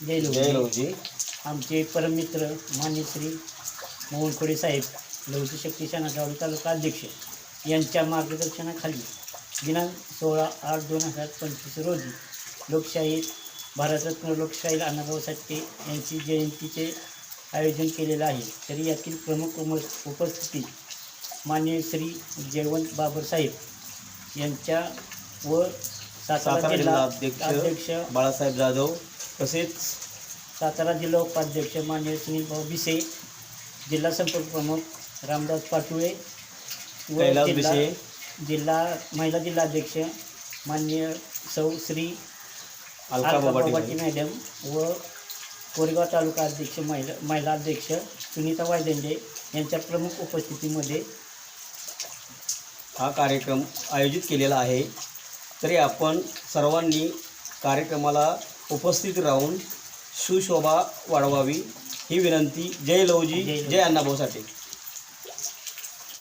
जय लवजी आमचे परममित्र मान्य श्री मोहन खोडे साहेब लवजी शक्ती सेनागावडी तालुका अध्यक्ष यांच्या मार्गदर्शनाखाली दिनांक सोळा आठ दोन हजार पंचवीस रोजी लोकशाही भारतरत्न लोकशाही अण्णाभाऊ साठे यांची जयंतीचे आयोजन केलेलं आहे. तरी यातील प्रमुख उम उपस्थिती मान्य श्री जयवंत बाबर साहेब यांच्या व सातारा जिल्हा अध्यक्ष बाळासाहेब जाधव तसेच सातारा जिल्हा उपाध्यक्ष मान्य सुनीलभाऊ भिसे जिल्हा संपर्क प्रमुख रामदास पाटुळे व कैलास जिल्हा भिसे. जिल्हा महिला जिल्हा अध्यक्ष मान्य सौ श्री अलका अलका बाबाटी बाबाटी मॅडम व कोरेगाव तालुका अध्यक्ष महिला महिला अध्यक्ष सुनीता वायदंडे यांच्या प्रमुख उपस्थितीमध्ये हा कार्यक्रम आयोजित केलेला आहे. तरी आपण सर्वांनी कार्यक्रमाला उपस्थित राहून सुशोभा वाढवावी ही विनंती. जय लवजी जय अण्णाभाऊ साठे.